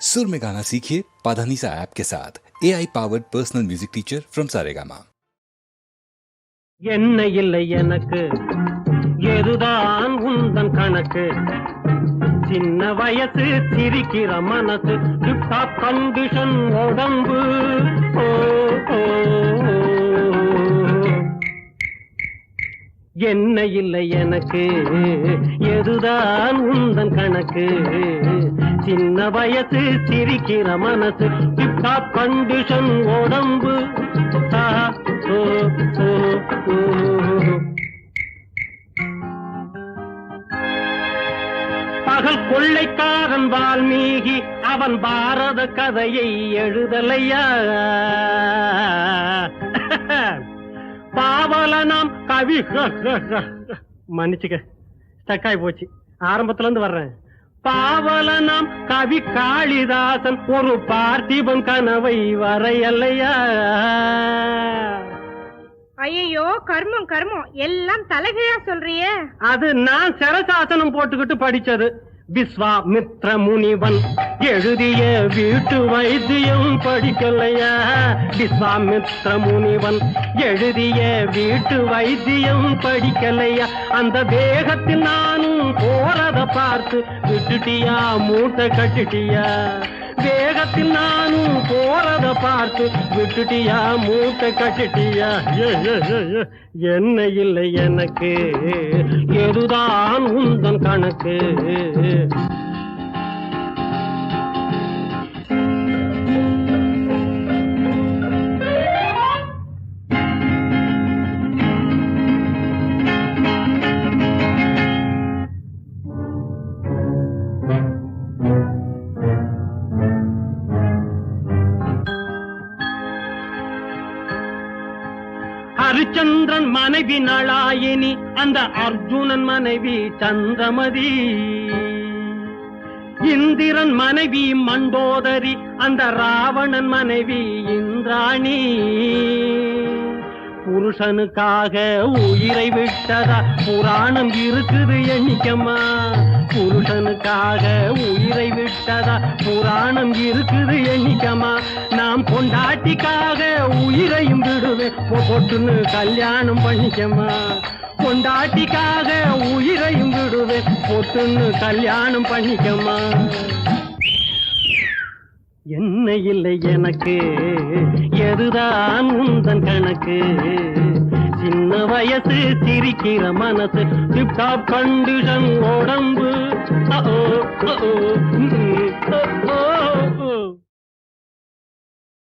सुर में गाना सीखिए पाधानीसा ऐप के साथ A I powered personal music teacher from Saregama என்ன இல்லை எனக்கு எதுதான் உந்தன் கணக்கு சின்ன வயசு சிரிக்கிற மனசு டிப்டாப் கண்டிஷன் உடம்பு ஓ, ஓ, ஓ. என்ன இல்லை எனக்கு எதுதான் உந்தன் கணக்கு சின்ன வயசு சிரிக்கிற மனசு ஹிப்ஹாப் கண்டிஷன் உடம்பு. பகல் கொள்ளைக்காரன் வால்மீகி அவன் பாரத கதையை எழுதலையா? பாவலனாம் கவி. மன்னிச்சுக்க ஸ்டக்காய் போச்சு. ஆரம்பத்துல இருந்து வர்றேன். பாவலனாம் கவி காளிதாசன் ஒரு பார்த்திபன் கனவை வரையல்லையா ஐயோ கர்மம் கர்மம். எல்லாம் தலைகீழா சொல்றியே. அது நான் சரசாசனம் போட்டுக்கிட்டு படிச்சது. விஸ்வாமித்ர முனிவன் எழுதிய வீட்டு வைத்தியம் படிக்கலையா? விஸ்வாமித்ர முனிவன் எழுதிய வீட்டு வைத்தியம் படிக்கலையா? அந்த வேகத்தில் போறத பார்த்து விட்டுட்டியா மூட்டை கட்டிட்டியா? வேகத்தில் நானும் போறத பார்த்து விட்டுட்டியா மூட்டை கட்டிட்டியா? என்ன இல்லை எனக்கு? எதுதான் உந்தன் கணக்கு? ஹரிச்சந்திரன் மனைவி நளாயினி அந்த அர்ஜுனன் மனைவி சந்திரமதி. இந்திரன் மனைவி மண்டோதரி அந்த ராவணன் மனைவி இந்திராணி. புருஷனுக்காக உயிரை விட்டதா? புராணம் இருக்குது எண்ணிக்கம்மா. புருஷனுக்காக உயிரை விட்டதா? புராணம் இருக்குது எண்ணிக்கம்மா. நாம் பொண்டாட்டிக்காக உயிரையும் விடுவேன் பொ- பொட்டுன்னு கல்யாணம் பண்ணிக்கம்மா. பொண்டாட்டிக்காக உயிரையும் விடுவேன் பொட்டுன்னு கல்யாணம் பண்ணிக்கம்மா. என்ன இல்லை எனக்கு எதுதான் உந்தன் கணக்கு? சின்ன வயசு சிரிக்கிற மனசு டிப்டாப் கண்டிஷன் உடம்பு. ஓ, ஓ.